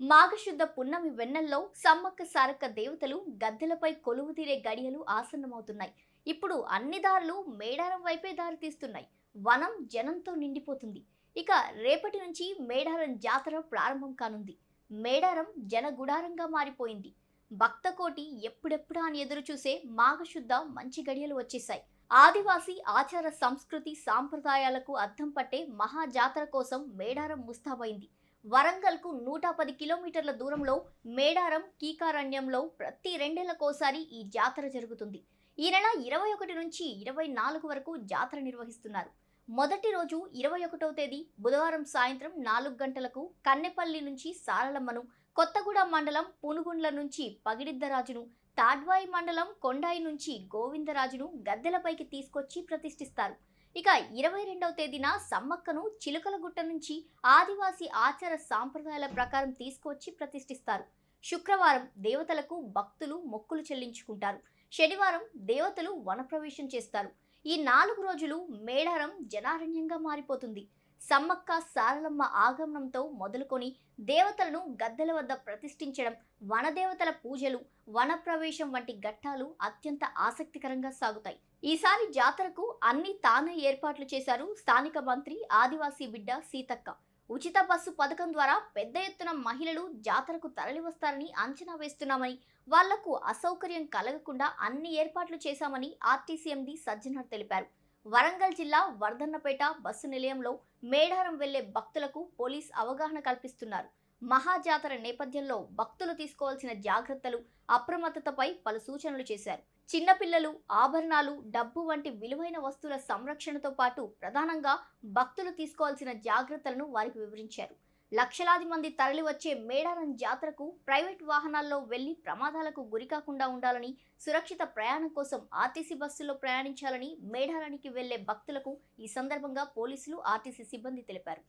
మాఘశుద్ధ పున్నమి వెన్నెల్లో సమ్మక్క సారక్క దేవతలు గద్దెలపై కొలువు తీరే గడియలు ఆసన్నమవుతున్నాయి. ఇప్పుడు అన్ని దారులు మేడారం వైపే దారి తీస్తున్నాయి. వనం జనంతో నిండిపోతుంది. ఇక రేపటి నుంచి మేడారం జాతర ప్రారంభం కానుంది. మేడారం జనగుడారంగా మారిపోయింది. భక్తకోటి ఎప్పుడెప్పుడా అని ఎదురు చూసే మాఘశుద్ధ మంచి గడియలు వచ్చేశాయి. ఆదివాసీ ఆచార సంస్కృతి సాంప్రదాయాలకు అద్దం పట్టే మహా జాతర కోసం మేడారం ముస్తాబైంది. వరంగల్కు నూట పది కిలోమీటర్ల దూరంలో మేడారం కీకారణ్యంలో ప్రతి రెండేళ్ళకోసారి ఈ జాతర జరుగుతుంది. ఈ నెల ఇరవై ఒకటి నుంచి ఇరవై నాలుగు వరకు జాతర నిర్వహిస్తున్నారు. మొదటి రోజు ఇరవై ఒకటవ తేదీ బుధవారం సాయంత్రం నాలుగు గంటలకు కన్నెపల్లి నుంచి సారలమ్మను కొత్తగూడెం మండలం పునుగుండ్ల నుంచి పగిడిద్దరాజును తాడ్వాయి మండలం కొండాయి నుంచి గోవిందరాజును గద్దెలపైకి తీసుకొచ్చి ప్రతిష్ఠిస్తారు. ఇక ఇరవై రెండవ తేదీన సమ్మక్కను చిలుకలగుట్ట నుంచి ఆదివాసీ ఆచార సాంప్రదాయాల ప్రకారం తీసుకువచ్చి ప్రతిష్ఠిస్తారు. శుక్రవారం దేవతలకు భక్తులు మొక్కులు చెల్లించుకుంటారు. శనివారం దేవతలు వనప్రవేశం చేస్తారు. ఈ నాలుగు రోజులు మేడారం జనారణ్యంగా మారిపోతుంది. సమ్మక్క సారలమ్మ ఆగమనంతో మొదలుకొని దేవతలను గద్దెల వద్ద ప్రతిష్ఠించడం వనదేవతల పూజలు వనప్రవేశం వంటి ఘట్టాలు అత్యంత ఆసక్తికరంగా సాగుతాయి. ఈసారి జాతరకు అన్ని తానే ఏర్పాట్లు చేశారు స్థానిక మంత్రి ఆదివాసీ బిడ్డ సీతక్క. ఉచిత బస్సు పథకం ద్వారా పెద్ద ఎత్తున మహిళలు జాతరకు తరలివస్తారని అంచనా వేస్తున్నామని వాళ్ళకు అసౌకర్యం కలగకుండా అన్ని ఏర్పాట్లు చేశామని ఆర్టీసీ ఎండీ సజ్జనర్ తెలిపారు. వరంగల్ జిల్లా వర్ధన్నపేట బస్సు నిలయంలో మేడారం వెళ్ళే భక్తులకు పోలీస్ అవగాహన కల్పిస్తున్నారు. మహాజాతర నేపథ్యంలో భక్తులు తీసుకోవాల్సిన జాగ్రత్తలు అప్రమత్తతపై పలు సూచనలు చేశారు. చిన్నపిల్లలు ఆభరణాలు డబ్బు వంటి విలువైన వస్తువుల సంరక్షణతో పాటు ప్రధానంగా భక్తులు తీసుకోవాల్సిన జాగ్రత్తలను వారికి వివరించారు. లక్షలాది మంది తరలి వచ్చే మేడారం జాతరకు ప్రైవేట్ వాహనాల్లో వెళ్ళి ప్రమాదాలకు గురికాకుండా ఉండాలని సురక్షిత ప్రయాణం కోసం ఆర్టీసీ బస్సుల్లో ప్రయాణించాలని మేడారానికి వెళ్ళే భక్తులకు ఈ సందర్భంగా పోలీసులు ఆర్టీసీ సిబ్బంది తెలిపారు.